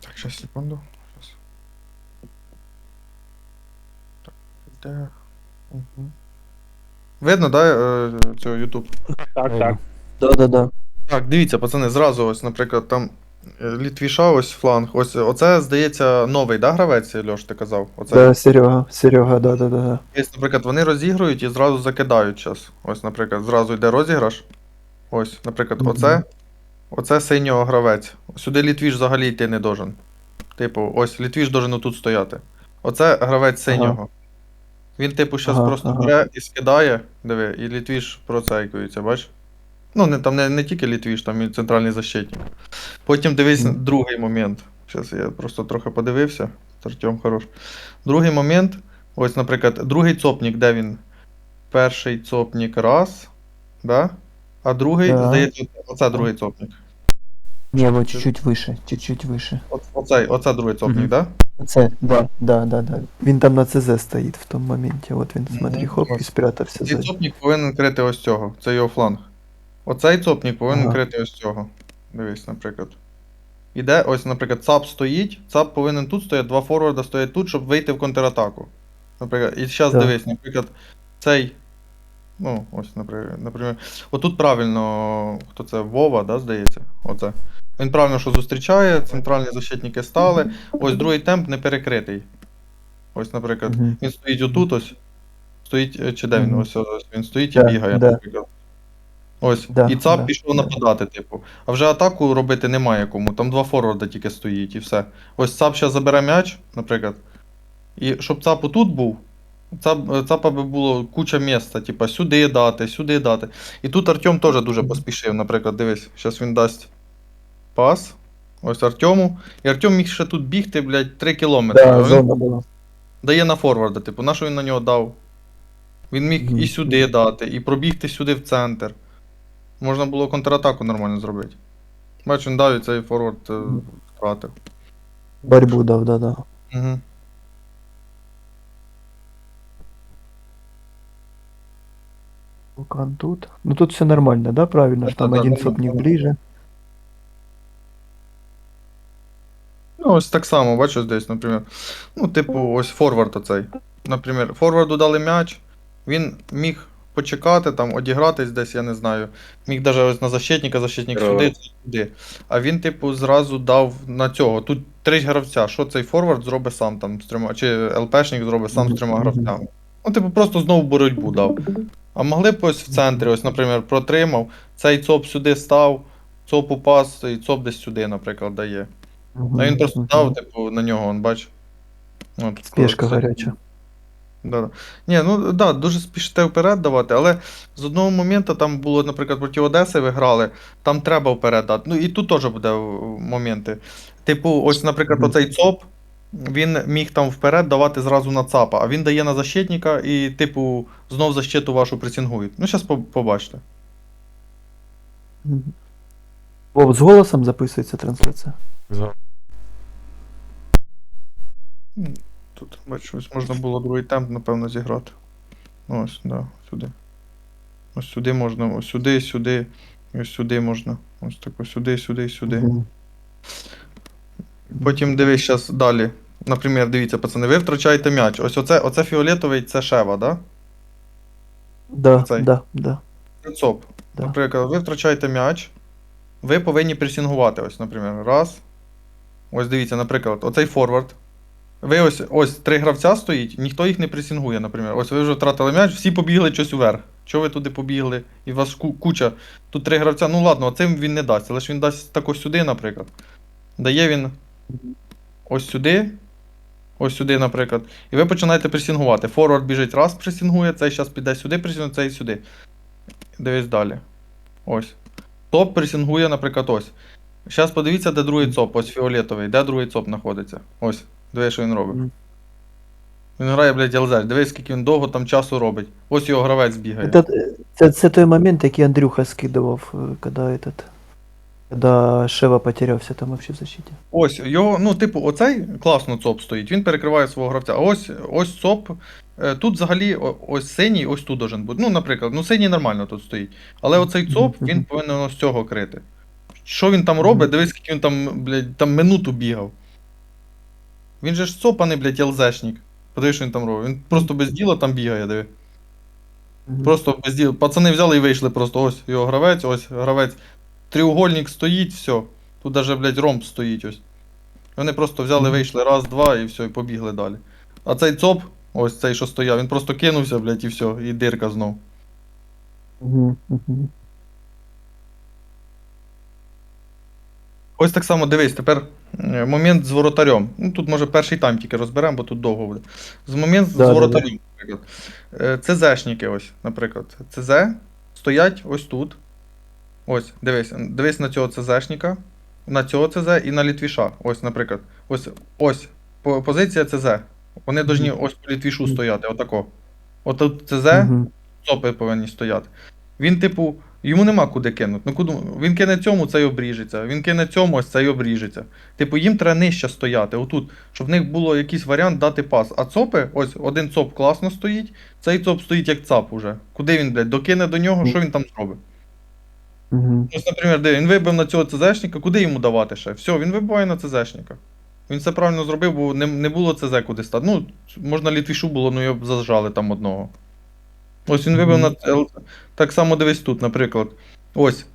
Так, сейчас, секунду. Щас. Так, де? Угу. Видно, да, е, цього YouTube? Так, так. Да-да-да. Так, дивіться, пацани, зразу ось, наприклад, там е, Літвіша, ось фланг. Ось оце, здається, новий, да, гравець, Льош, ти казав? Оце. Да, Серега, Серега, да-да-да. Ось, наприклад, вони розігрують і зразу закидають час. Ось, наприклад, зразу йде розіграш. Ось, наприклад, Мгм. оце. Оце синього гравець. Сюди Літвіш взагалі йти не должен. Типу, ось Літвіш должен отут стояти. Оце гравець синього. Він, типу, щас Ага, просто ага. бере і скидає, диви, і Літвіш процейкується, бач? Ну, не, там не, не тільки Літвіш, там і центральний защитник. Потім дивись Мгм. другий момент. Зараз я просто трохи подивився. Артем хорош. Другий момент. Ось, наприклад, другий цопник, де він? Перший цопник раз. Да? А другий, Да. здається, оце другий цопник. Не, вот чуть-чуть выше, чуть-чуть. От, оцей, оце другий цопник, Мгм. да? Це, да, да, да, да. Він там на ЦЗ стоїть в тому моменті. От він, смотри, хоп, і спрятався Цей цопник повинен крити ось цього. Це його фланг. Оцей цопник повинен Ага. крити ось цього. Дивись, наприклад. Іде, ось, наприклад, ЦАП стоїть. ЦАП повинен тут стояти, два форварда стоять тут, щоб вийти в контратаку. Наприклад, і зараз дивись, наприклад, цей. Ну, ось, наприклад. Отут правильно, хто це? Вова, да, здається? Оце. Він правильно, що зустрічає, центральні защитники стали. Ось другий темп не перекритий. Ось, наприклад, Мгм. він стоїть отут ось. Стоїть, е, чи де він? Мгм. Ось, ось він стоїть Да, і бігає, да. наприклад. Ось. Да, і ЦАП да, пішов да. нападати, типу. А вже атаку робити немає кому. Там два форварда тільки стоїть і все. Ось ЦАП зараз забере м'яч, наприклад. І щоб ЦАП тут був, ЦАП, ЦАПа би було куча місця, типу, сюди дати, сюди дати. І тут Артем теж дуже поспішив, наприклад, дивись, зараз він дасть пас. Ось Артему. І Артем міг ще тут бігти, блядь, 3 кілометри. Да, він зона була. дає на форварда, типу, на що він на нього дав? Він міг і сюди дати, і пробігти сюди в центр. Можна було контратаку нормально зробити. Бачу, він дав і цей форвард е, втратив. Борьбу дав, да, да. Угу. Лукан тут. Ну тут все нормально, да, правильно? Да, Что там да, один да, сопник да. ближе. Ну, ось так само, бачиш десь, наприклад. Ну, типу, ось форвард оцей. Наприклад, форварду дали м'яч, він міг почекати, там, одігратись десь, я не знаю. Міг навіть ось на защитника, защитник Здорово. сюди, сюди. А він, типу, зразу дав на цього. Тут три гравця. Що цей форвард зробить сам там з трьома, чи ЛПшник зробить сам з трьома гравцями. Ну, типу, просто знову боротьбу дав. А могли б ось в центрі, ось, наприклад, протримав, цей ЦОП сюди став, ЦОП упас, і ЦОП десь сюди, наприклад, дає. А він просто дав, типу, на нього, он, бач. От, Спешка це- горяча. Да. да. Ні, ну да, дуже спішите вперед давати, але з одного моменту там було, наприклад, проти Одеси ви грали, там треба вперед дати. Ну і тут теж буде моменти. Типу, ось, наприклад, оцей ЦОП, він міг там вперед давати зразу на ЦАПа, а він дає на защитника і, типу, знов защиту вашу пресінгують. Ну, зараз побачите. Вов, з голосом записується трансляція? Тут, бачу, ось можна було другий темп, напевно, зіграти. Ну, Ось, да, сюди. Ось сюди можна, ось сюди, сюди, і ось сюди можна. Ось так, ось сюди, сюди, сюди. Потім дивись зараз далі. Наприклад, дивіться, пацани, ви втрачаєте м'яч. Ось оце, оце фіолетовий, це шева, да? Да, Цей. да, да. ЦОП. Да. Наприклад, ви втрачаєте м'яч. Ви повинні пресінгувати. Ось, наприклад, раз. Ось дивіться, наприклад, оцей форвард. Ви ось ось три гравця стоїть, ніхто їх не пресінгує, наприклад. Ось ви вже втратили м'яч, всі побігли щось уверх. Чого ви туди побігли? І у вас куча. Тут три гравця. Ну ладно, цим він не дасть, але ж він дасть так ось сюди, наприклад. Дає він ось сюди. Ось сюди, наприклад. І ви починаєте пресінгувати. Форвард біжить раз, пресінгує, цей зараз піде сюди, пресінгує, цей сюди. Дивись далі. Ось. Топ пресінгує, наприклад, ось. Зараз подивіться, де другий ЦОП, ось фіолетовий, де другий ЦОП знаходиться. Ось. Дивись, що він робить. Він грає, блядь, ЛЗ. Дивись, скільки він довго там часу робить. Ось його гравець бігає. Это, це, це той момент, який Андрюха скидував, е, коли этот, когда Шева потерявся там вообще в защиті. Ось його, ну, типу, оцей класно ЦОП стоїть, він перекриває свого гравця. А ось ось ЦОП. е, Тут взагалі о- ось синій, ось тут должен бути. Ну, наприклад, ну синій нормально тут стоїть. Але оцей ЦОп, він повинен ось цього крити. Що він там робить? Дивись, скільки він там, блядь, там минуту бігав. Він же ж цопаний, блядь, ЛЗшник. Подивись, що він там робить. Він просто без діла там бігає, диви. Мгм. Просто без діла. Пацани взяли і вийшли просто. Ось його гравець, ось гравець. Треугольник стоїть, все. Тут даже, блядь, ромб стоїть ось. Вони просто взяли, вийшли раз, два і все, і побігли далі. А цей цоп, ось цей, що стояв, він просто кинувся, блядь, і все, і дирка знов. Ось так само дивись, тепер е, момент з воротарем. Ну тут може перший тайм тільки розберемо, бо тут довго буде. З момент з Да, да, воротарем, наприклад. Е, ЦЗшники ось, наприклад. ЦЗ стоять ось тут. Ось, дивись, дивись на цього ЦЗшника, на цього ЦЗ і на літвіша. Ось, наприклад. Ось, ось позиція ЦЗ. Вони повинні ось по літвішу стояти, отако. От тут ЦЗ, цопи повинні стояти. Він, типу, йому нема куди кинути. Ну, куди... Він кине цьому, цей обріжеться. Він кине цьому, ось цей обріжеться. Типу, їм треба нижче стояти, отут, щоб в них було якийсь варіант дати пас. А цопи, ось один цоп класно стоїть, цей цоп стоїть як цап уже. Куди він, блядь, докине до нього, що він там зробить? Мгм. Ось, наприклад, де він вибив на цього ЦЗшника, куди йому давати ще? Все, він вибиває на ЦЗшника. Він все правильно зробив, бо не, не було ЦЗ куди стати. Ну, можна літвішу було, ну його б зажали там одного. Ось він вибив на Мгм. ц- Так само дивись тут, наприклад. Ось.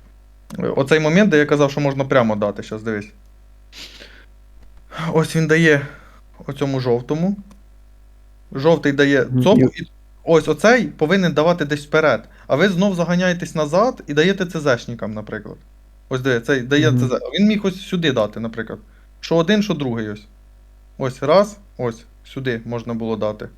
Оцей момент, де я казав, що можна прямо дати. Зараз дивись. Ось він дає оцьому жовтому. Жовтий дає цопу. І ось оцей повинен давати десь вперед. А ви знов заганяєтесь назад і даєте ЦЗшникам, наприклад. Ось диви, цей дає Мгм. ЦЗ. Він міг ось сюди дати, наприклад. Що один, що другий ось. Ось раз, ось, сюди можна було дати.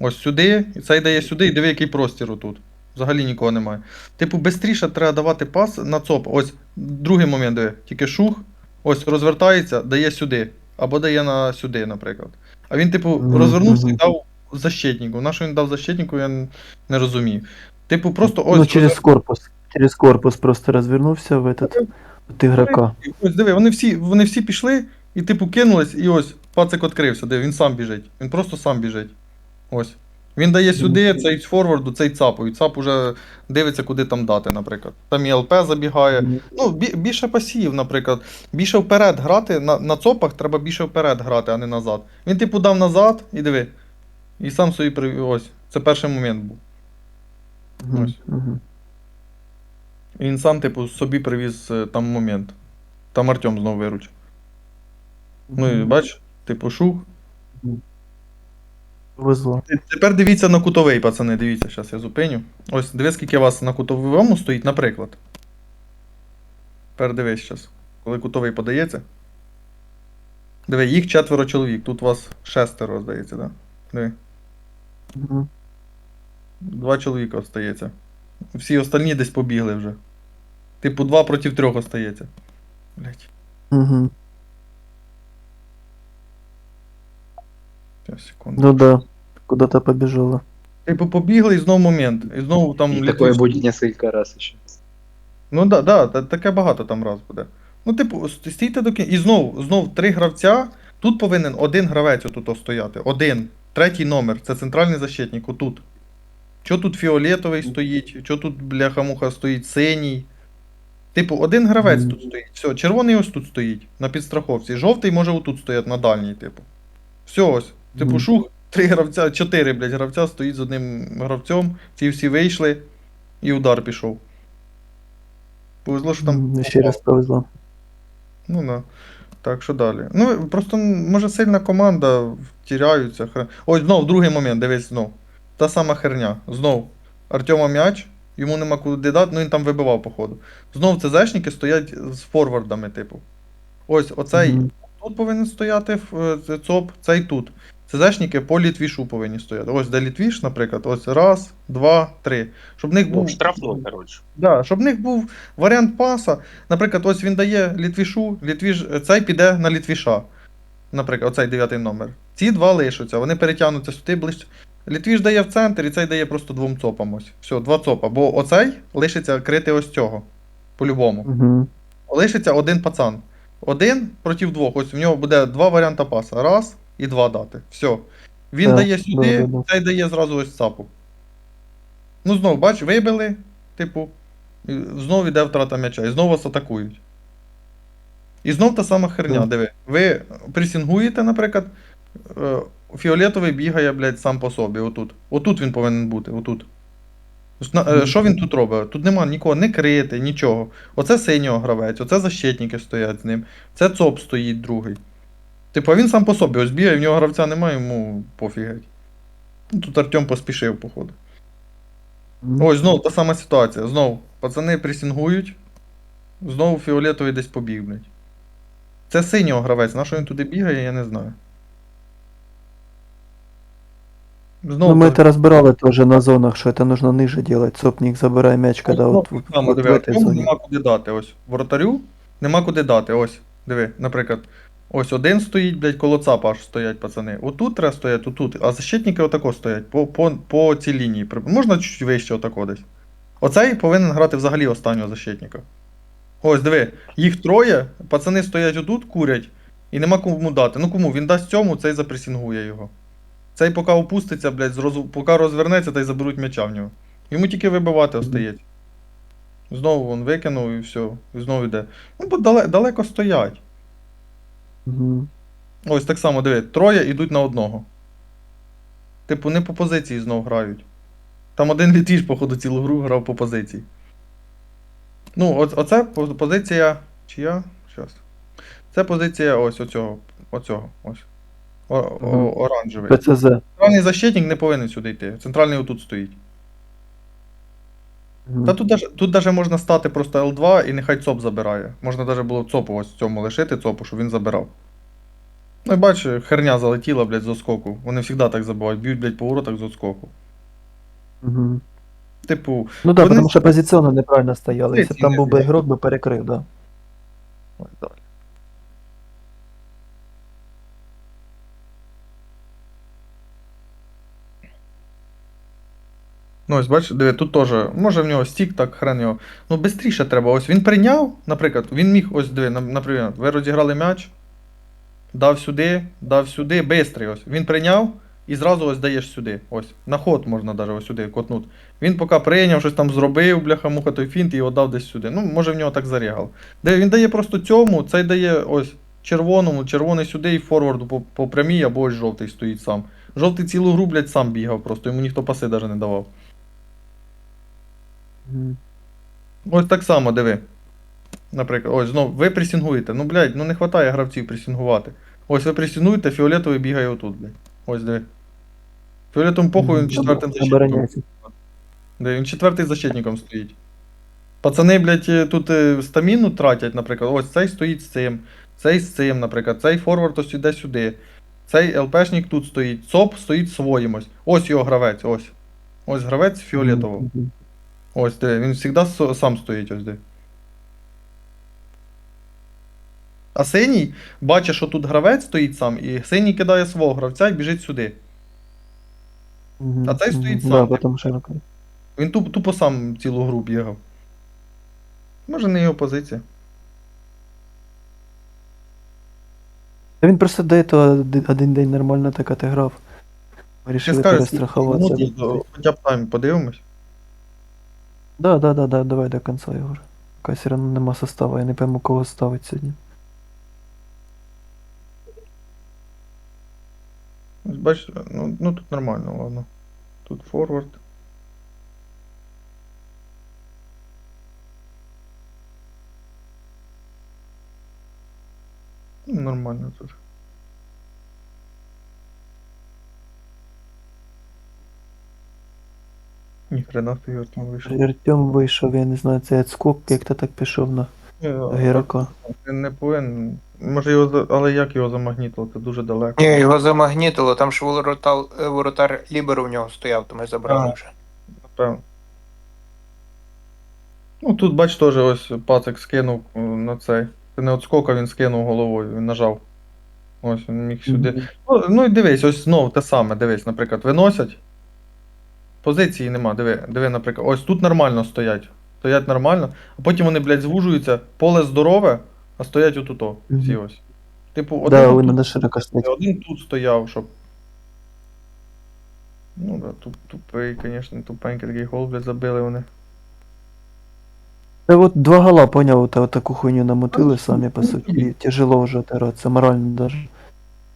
Ось сюди, і цей дає сюди, і диви, який простір отут. Взагалі нікого немає. Типу, швидше треба давати пас на ЦОП. Ось другий момент, диви, тільки шух, ось розвертається, дає сюди. Або дає на сюди, наприклад. А він, типу, розвернувся і дав защитнику. На що він дав защитнику, я не розумію. Типу, просто ось. ну, через корпус. Через корпус просто развернулся в этот от игрока. І Ось диви, вони всі, вони всі пішли і типу кинулись, і ось пацик відкрився, диви, він сам біжить. Він просто сам біжить. Ось. Він дає сюди, цей форварду, цей цапу, і цап уже дивиться, куди там дати, наприклад. Там і ЛП забігає. Ну, бі- більше пасів, наприклад. Більше вперед грати. На, на цопах треба більше вперед грати, а не назад. Він типу дав назад і диви. І сам собі при... ось. Це перший момент був. Мгм. Ось. І він сам, типу, собі привіз е, там момент. Там Артем знову виручив. Ну і бач, типу, шух. Повезло. Т- Тепер дивіться на кутовий, пацани, дивіться, зараз я зупиню. Ось, дивись, скільки у вас на кутовому стоїть, наприклад. Тепер дивись зараз, коли кутовий подається. Диви, їх четверо чоловік, тут у вас шестеро, здається, так? Да? Диви. Два чоловіка остається. Всі остальні десь побігли вже. Типу, два проти трьох остається. Блять, зараз, секунду. Ну да, куда-то побежала. Типу, побігли і знову момент. І знову там И літвіч- такое будет несколько раз еще. Ну да, да, та- таке багато там раз буде. Ну, типу, ст- стійте до кінця. І знов, знов три гравця. Тут повинен один гравець отут стояти. Один. Третій номер. Це центральний защитник, отут. Що тут фіолетовий стоїть, що тут бляха-муха стоїть синій. Типу, один гравець тут стоїть. Все, червоний ось тут стоїть, на підстраховці. Жовтий може отут стояти на дальній, типу. Все ось. Типу, шух, три гравця, чотири, блядь, гравця стоїть з одним гравцем. Ці всі вийшли, і удар пішов. Повезло, що там. М, Еще раз повезло. Ну да. Так, що далі? Ну, просто може сильна команда втіряються. хре- Ось знов другий момент, дивись знов. Та сама херня. Знов. Артема м'яч, йому нема куди дати, ну він там вибивав, походу. Знов ЦЗшники стоять з форвардами, типу. Ось оцей Мгм. тут повинен стояти е, ЦОП, цей тут. ЦЗшники по літвішу повинні стояти. Ось де літвіш, наприклад, ось раз, два, три. Щоб в них Ну, був. штрафной, короче. Да, щоб в них був варіант паса. Наприклад, ось він дає літвішу, літвіш, цей піде на літвіша. Наприклад, оцей дев'ятий номер. Ці два лишаться, вони перетягнуться сюди ближче. Літвіш дає в центр, і цей дає просто двом цопам ось. Все, два цопа. Бо оцей лишиться крити ось цього. По-любому. Мгм. Лишиться один пацан. Один проти двох. Ось в нього буде два варіанти паса. Раз і два дати. Все. Він Так, дає сюди, да. цей дає зразу ось цапу. Ну, знову, бач, вибили, типу, знову йде втрата м'яча, і знову вас атакують. І знов та сама херня, Мгм. диви. Ви пресінгуєте, наприклад, е, фіолетовий бігає, блядь, сам по собі, отут. Отут він повинен бути, отут. Е. Що він тут робить? Тут нема нікого, не крити, нічого. Оце синього гравець, оце защитники стоять з ним, це ЦОП стоїть другий. Типу, а він сам по собі, ось бігає, в нього гравця немає, йому пофіг геть. Ну, Тут Артем поспішив, походу. Мгм. Ось знову та сама ситуація. Знову пацани пресінгують. Знову фіолетовий десь побіг, блядь. Це синього гравець, на що він туди бігає, я не знаю. Знову Ну, мы та- это разбирали тоже на зонах, что это нужно ниже делать. Сопник забирай мяч, когда Ось вот, знову в- так само, вот в диви, этой Артему зоне. нема куди дати. Ось. Воротарю нема куди дати. Ось. Диви, наприклад. Ось один стоїть, блядь, коло ЦАПа аж стоять пацани. Отут треба стояти, отут. А защитники отако стоять. По, по, по цій лінії. Можна чуть вище отако десь. Оцей повинен грати взагалі останнього защитника. Ось, диви, їх троє, пацани стоять отут, курять, і нема кому дати. Ну кому? Він дасть цьому, цей запресінгує його. Цей поки опуститься, блядь, з роз... поки розвернеться, та й заберуть м'яча в нього. Йому тільки вибивати остається. Знову він викинув і все. І знову йде. Ну, бо далеко стоять. Мгм. Ось так само, диви, троє йдуть на одного. Типу, не по позиції знов грають. Там один літвіж, походу, цілу гру грав по позиції. Ну, оц- оце позиція. Чия? Щас. Це позиція ось оцього. Оцього. Ось. О, о, оранжевий. ПЦЗ. Центральний защитник не повинен сюди йти. Центральний отут стоїть. Та тут даже, тут даже можна стати просто L2 і нехай ЦОП забирає. Можна даже було ЦОПу ось цьому лишити ЦОПу, щоб він забирав. Ну і бачиш, херня залетіла, блядь, з оскоку. Вони завжди так забувають, б'ють, блядь, по воротах з оскоку. Угу. Типу, Ну да, Вони- тому що позиційно неправильно стояли. Якщо б там був би ігрок, би перекрив, да. Ну, ось бачиш, диви, тут теж, може в нього стік, так хрен його. Ну, швидше треба. Ось він прийняв, наприклад, він міг, ось диви, наприклад, ви розіграли м'яч, дав сюди, дав сюди, бистрий ось. Він прийняв і зразу ось даєш сюди. Ось. На ход можна навіть ось сюди котнути. Він поки прийняв, щось там зробив, бляха муха той фінт і його дав десь сюди. Ну, може в нього так зарігав. Де він дає просто цьому, цей дає ось червоному, червоний сюди і форварду по, по прямій, або ось жовтий стоїть сам. Жовтий цілу гру, блядь, сам бігав просто, йому ніхто паси навіть не давав. Ось так само, диви. Наприклад, ось знову ви пресінгуєте. Ну, блядь, ну не вистачає гравців пресінгувати. Ось ви пресінгуєте, фіолетовий бігає отут, блядь. Ось диви. Фіолетовим похуй він четвертим защитником. Де він четвертий защитником стоїть. Пацани, блядь, е, тут е, стаміну тратять, наприклад. Ось цей стоїть з цим, цей з цим, наприклад, цей форвард ось іде сюди. Цей ЛПшник тут стоїть. ЦОП стоїть своїм ось. Ось його гравець, ось. Ось гравець фіолетового. Ось де, він завжди сам стоїть ось де. А синій бачить, що тут гравець стоїть сам, і синій кидає свого гравця і біжить сюди. Мгм. А цей стоїть Да, сам. потому что... Він туп, тупо сам цілу гру бігав. Може не його позиція. Та Він просто до этого один- день нормально так отиграв. Ми Ти Рішили скажеш, перестрахуватися. ну, хоча б тайм подивимось. Да, да, да, да, давай до конца. Поки все одно нема состава, я не пойму, кого ставить сьогодні. Ось Бачиш, ну, ну тут нормально, ладно. Тут форвард. Ну, Нормально тут. Ні, хрена фігур вийшов. Артем вийшов, я не знаю, цей отскок як-то так пішов на Гірака. Він не повинен. Може його за- але як його замагнітило? Це дуже далеко. Ні, його замагнітило, там ж воротар, е, воротар Лібер у нього стояв, то ми забрали А. вже. Напевно. Ну тут бач теж ось пацик скинув е, на цей. Це не отскока, він скинув головою, він нажав. Ось він міг сюди. Ну, ну і дивись, ось знову те саме, дивись, наприклад, виносять. Позиції нема, диви, диви, наприклад, ось тут нормально стоять. Стоять нормально, а потім вони, блядь, звужуються, поле здорове, а стоять отуто. Всі ось. Типу, один, Да, надо широко стати. один тут стояв, щоб. Ну да, туп, тупий, звісно, тупенький такий гол, блядь, забили вони. Та от два гола, поняв, от, от таку хуйню намотили самі, по суті. І тяжело вже отиратися, морально даже.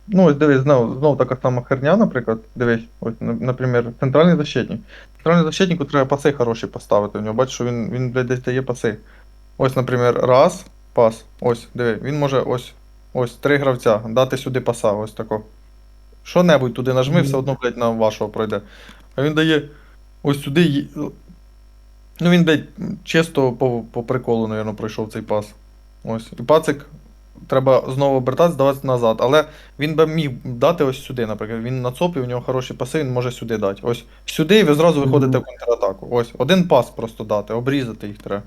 Ну, ось дивись, знов, знов така сама херня, наприклад. Дивись, ось, наприклад, центральний защитник. Центральний защитнику треба паси хороші поставити. У нього бачиш, що він, він блядь, десь дає паси. Ось, наприклад, раз, пас. Ось, диви, він може ось, ось три гравця, дати сюди паса, ось тако. Що-небудь туди нажми, все одно, блядь, на вашого пройде. А він дає ось сюди. Ну він, блядь, чисто по, по приколу, напевно, пройшов цей пас. Ось. І пацик треба знову обертатися, здаватися назад. Але він би міг дати ось сюди, наприклад. Він на цопі, у нього хороші паси, він може сюди дати. Ось сюди і ви зразу виходите в контратаку. Ось, один пас просто дати, обрізати їх треба.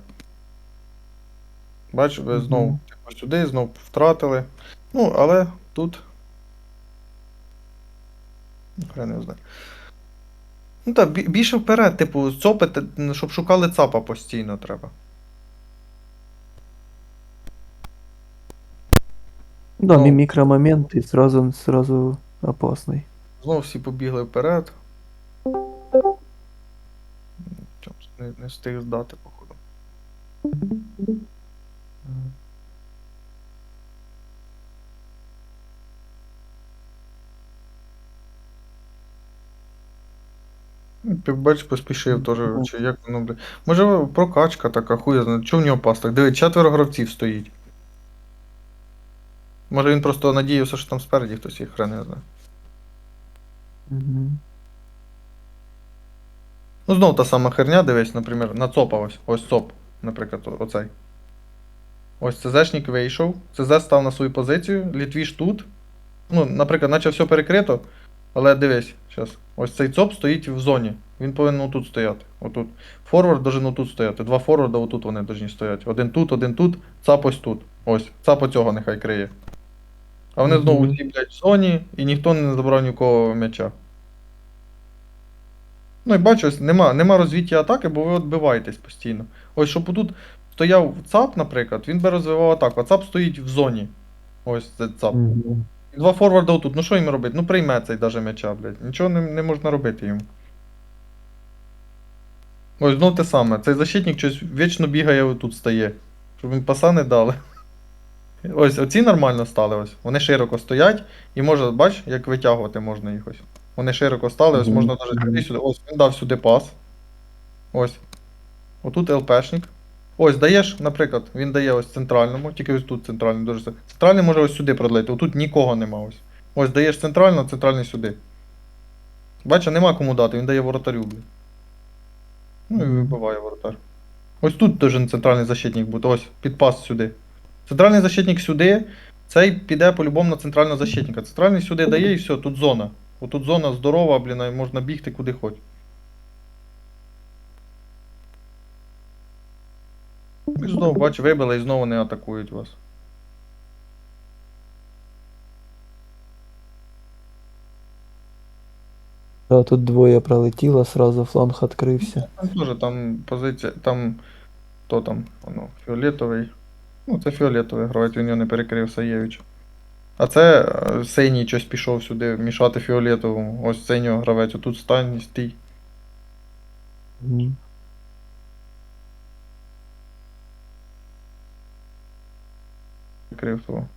Бач, ви знову типу, сюди, знову втратили. Ну, але тут. Хрен його знає. Ну так, більше вперед, типу, цопити, щоб шукали цапа постійно треба. Да, Ну. мікромомент і сразу, сразу опасний. Знову всі побігли вперед. Не, не встиг здати, походу. Ну, Ти бачиш, поспішив теж, чи як воно, бля. Може прокачка така, хуя знає. Чого в нього пас так? Диви, четверо гравців стоїть. Може він просто надіявся, що там спереді хтось їх хрен не знає. Угу. Ну, знову та сама херня, дивись, наприклад, на цопа ось. Ось цоп, наприклад, оцей. Ось ЦЗшник вийшов, ЦЗ став на свою позицію, Літвіш тут. Ну, наприклад, наче все перекрито, але дивись, зараз. Ось цей цоп стоїть в зоні. Він повинен отут стояти. Отут. Форвард должен отут стояти. Два форварда отут вони повинні стояти. Один тут, один тут, цап ось тут. Ось. Цап оцього нехай криє. А вони знову всі, блядь, в зоні, і ніхто не забрав нікого м'яча. Ну і бачу, ось нема, нема розвиття атаки, бо ви відбиваєтесь постійно. Ось щоб тут стояв ЦАП, наприклад, він би розвивав атаку, а ЦАП стоїть в зоні. Ось це ЦАП. І Два форварда отут. Ну що їм робити? Ну прийме цей даже м'яча, блядь. Нічого не, не можна робити йому. Ось знов те саме. Цей защитник щось вічно бігає отут стає. Щоб їм паса не дали. Ось, оці нормально стали ось. Вони широко стоять і може, бач, як витягувати можна їх ось. Вони широко стали, ось можна навіть Мгм. сюди сюди. Ось він дав сюди пас. Ось. Отут ЛПшник. Ось даєш, наприклад, він дає ось центральному, тільки ось тут центральний дуже. Центральний може ось сюди продлити, отут нікого нема ось. Ось даєш центрально, центральний сюди. Бачиш, нема кому дати, він дає воротарю, блін. Ну і вибиває воротар. Ось тут теж центральний защитник буде, ось, підпас сюди. Центральний защитник сюди, цей піде по-любому на центрального защитника. Центральний сюди дає і все, тут зона. Отут зона здорова, блін, можна бігти куди хоч. І знову, бач, вибили і знову не атакують вас. Да, тут двоє пролетіло, сразу фланг відкрився. Там теж там позиція, там. Хто там? Воно, фіолетовий. Ну, це фіолетовий гравець, він його не перекрив Саєвич. А це е, синій щось пішов сюди мішати фіолетовому. Ось синього гравець, отут стань, стій. Угу. Прикрив того.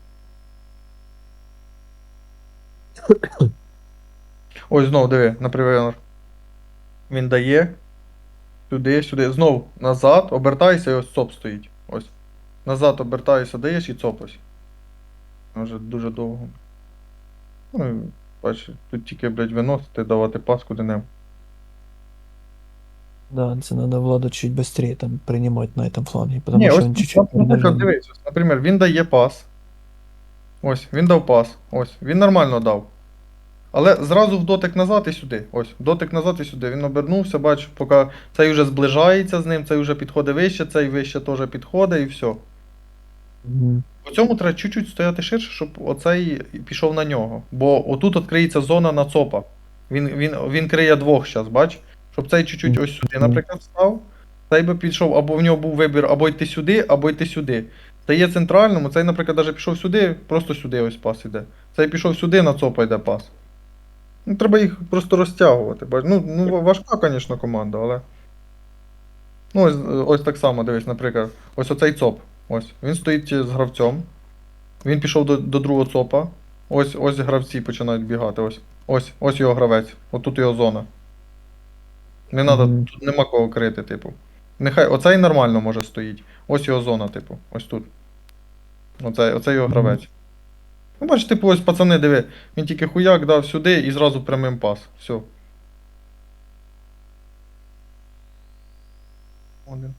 Ось знов диви, наприклад. Він дає. Сюди, сюди. Знов назад, обертайся і ось цоп стоїть. Ось. Назад обертайся, даєш і цоп ось. Може дуже довго. Ну, і, бачиш, тут тільки, блядь, виносити, давати пас куди-небудь. Да, це треба Владу чуть быстрее там принимать на этом фланге, потому Ні, що ось, він чуть-чуть наприклад, дивись, ось, наприклад, він дає пас. Ось, він дав пас. Ось, він нормально дав. Але зразу в дотик назад і сюди. Ось, дотик назад і сюди. Він обернувся, бач, поки цей вже зближається з ним, цей вже підходить вище, цей вище теж підходить і все. Мгм. По цьому треба чуть-чуть стояти ширше, щоб оцей пішов на нього. Бо отут відкриється зона на цопа. Він, він, він криє двох зараз, бач? Щоб цей чуть-чуть ось сюди, наприклад, став. Цей би пішов, або в нього був вибір або йти сюди, або йти сюди. Дає центральному, цей, наприклад, навіть пішов сюди, просто сюди ось пас іде. Цей пішов сюди, на цопа йде пас. Ну, треба їх просто розтягувати. бач. Ну, ну важка, звісно, команда, але. Ну, ось, ось так само, дивись, наприклад, ось оцей ЦОП. Ось. Він стоїть з гравцем. Він пішов до, до другого ЦОПа. Ось, ось гравці починають бігати. Ось. Ось, ось його гравець. Отут його зона. Не треба, Мгм. тут нема кого крити, типу. Нехай оцей нормально може стоїть. Ось його зона, типу. Ось тут. Оцей, оцей його гравець. Ну, бач, типу, ось пацани, диви. Він тільки хуяк дав сюди і зразу прямим пас. Все. Один.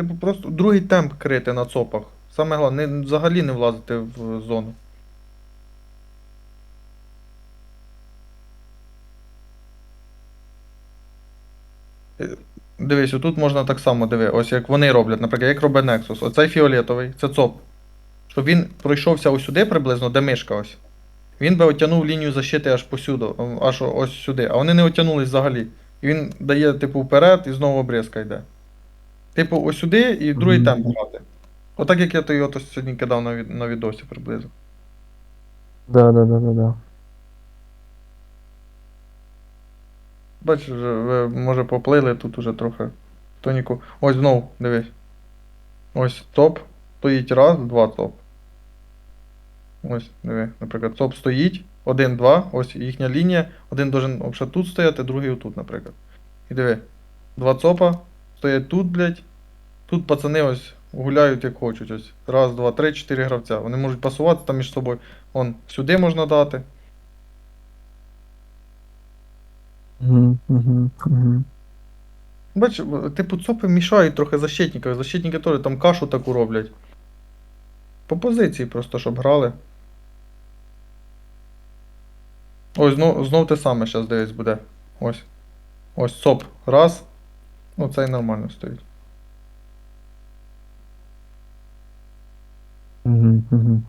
Типу просто другий темп крити на цопах. Саме головне, не, взагалі не влазити в зону. Е, Дивись, отут можна так само диви, ось як вони роблять, наприклад, як робить Nexus. Оцей фіолетовий, це ЦОП. Щоб він пройшовся ось сюди приблизно, де мишка ось. Він би оттягнув лінію защити аж посюди, аж ось сюди. А вони не оттягнулись взагалі. І він дає, типу, вперед і знову обрізка йде. Типу, ось сюди і другий темп грати. Отак як я тобі ото сьогодні кидав на, від, на відосі приблизно. Да, да, да, да, да. Бачиш, вже ви може поплили тут уже трохи. Тоніку. Ось знов, дивись. Ось топ. Стоїть раз, два топ. Ось, диви, наприклад, топ стоїть. Один, два, ось їхня лінія. Один должен взагалі тут стояти, другий отут, наприклад. І диви. Два цопа стоять тут, блядь. Тут пацани ось гуляють як хочуть. Ось. Раз, два, три, чотири гравця. Вони можуть пасувати там між собою. Вон, сюди можна дати. Угу, угу, угу. Бач, типу, цопи мішають трохи защитникам. Защитники теж там кашу таку роблять. По позиції просто, щоб грали. Ось знов, знов те саме зараз дивись буде. Ось. Ось цоп. Раз. Ну, цей нормально стоїть. Угу, угу.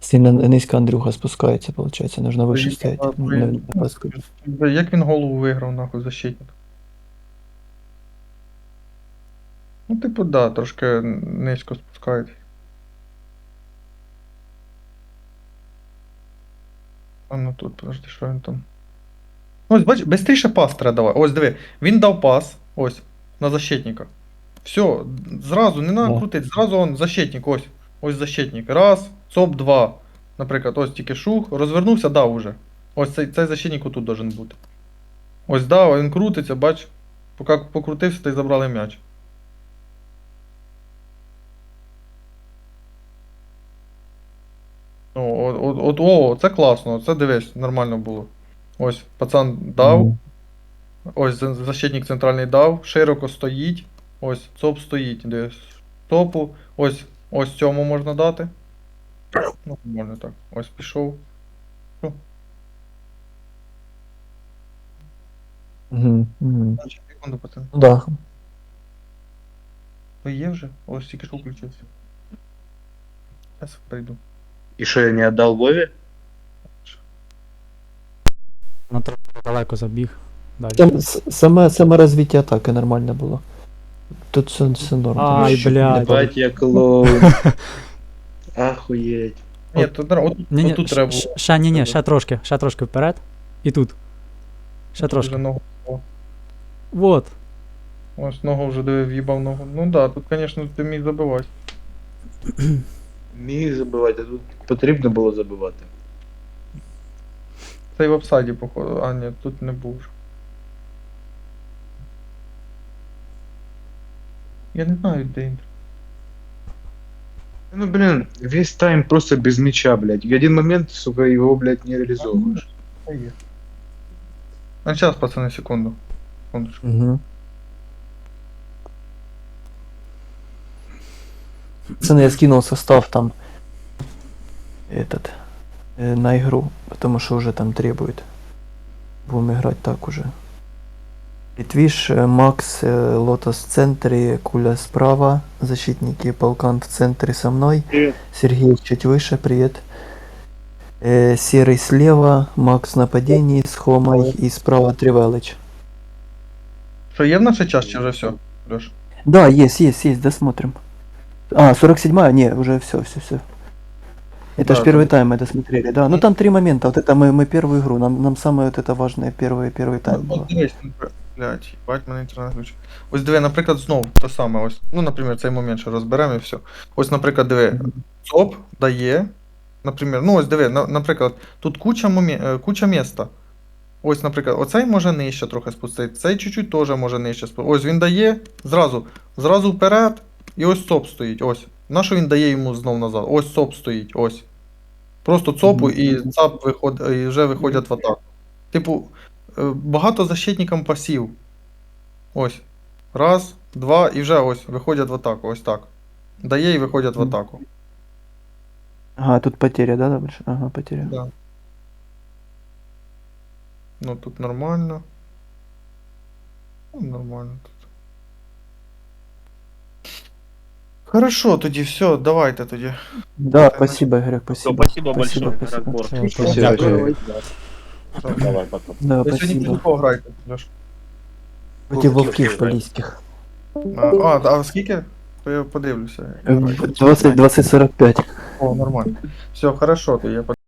Сильно низько Андрюха спускається, виходить, нужно вище. Бля, Як він голову виграв, нахуй, защитник? Ну, типу, да, трошки низько спускають. А ну тут, подожди, що він там. Ось, бач, бистріше пас треба давати. Ось диви, він дав пас, ось, на защитника. Все, зразу, не Да. крутити, зразу он защитник, ось. Ось защитник. Раз, ЦОП, два. Наприклад, ось тільки шух, розвернувся, дав уже. Ось цей, цей защитник отут должен бути. Ось дав, він крутиться, бач. Поки покрутився, то й забрали м'яч. Ну, от, от, от, о, це класно, це дивись, нормально було. Ось, пацан дав, Мгм. Ось защитник центральний дав, широко стоїть. Ось, ЦОП стоїть, дивись. Топу, ось, ось цьому можна дати. Ну, можна так. Ось пішов. Угу, угу. Секунду, пацан. Ну да. Ви є вже? Ось тільки що включився. Зараз прийду. И что, я не отдал Вове? На трохи далеко забіг. С- саме, саме розвиття атаки нормально було. Тут все, все норм. там Ай, блядь. не падає. Ебать, я клоун. Охуеть. Ні, тут, треба- от, Ні, ні, отут треба. ще, ні, ні, ще трошки, ще трошки вперед. І тут. Ще трошки. ногу. Вот. ось ногу вже диви, в'їбав ногу. Ну да, тут, звісно, ти міг забивати. Міг забивати, а тут потрібно було забивати. Це і в офсайді, походу. А, ні, тут не був. Я не знаю, де він. Ну, блин, весь тайм просто без мяча, блядь. В один момент, сука, его, блядь, не реализовываешь. А зараз, пацани, секунду. Секундочку. Угу. Пацаны, я скинул состав там этот э, на игру, потому что уже там требует. Будем играть так уже. Литвиш, э, Макс, э, Лотос в центре, Куля справа, защитники Полкан в центре со мной, Привет. Сергей чуть выше, привет. Э, Серый слева, Макс в нападении с Хомой и справа Тревелыч. Що, є в наш час чи вже все? Леш? Да, есть, есть, есть, досмотрим. А, 47-я, не, уже все, все, все. Это Да, ж первый там- тайм это смотрели, да. Ну там три момента. Вот это мы, мы первую игру. Нам, нам самое вот это важное первый, первый тайм Ну, было. от дивись, напри- бать мене інтернет включив. Ось диви, наприклад, знов те саме. Ось, ну, наприклад, цей момент ще розберемо і все. Ось, наприклад, диви, ЦОП дає. Наприклад, ну ось диви, на, наприклад, тут куча, момі... е, куча міста. Ось, наприклад, оцей може нижче трохи спустити, цей чуть-чуть теж може нижче спустити. Ось він дає зразу, зразу вперед, і ось ЦОП стоїть. Ось. На що він дає йому знов назад? Ось ЦОП стоїть, ось. Просто ЦОПу і ЦАП виход... і вже виходять в атаку. Типу, багато защитникам пасів. Ось. Раз, два, і вже ось виходять в атаку. Ось так. Дає і виходять в Мгм. атаку. Ага, тут потеря, да, дальше? Ага, потеря. Да. Ну тут нормально. Ну, нормально тут. Хорошо, тоді все, давайте тоді. Да, спасибо, Игорек, Все, спасибо. спасибо большое, спасибо. Ракор. Все, Спасибо. дякую. Давай, пока. Да, Ви сьогодні спасибо. кого граєте, Льош? Против Волків волків граю. поліських. А, а, а скільки? То я подивлюся. Э, 20-20-45. О, нормально. Все, хорошо, то я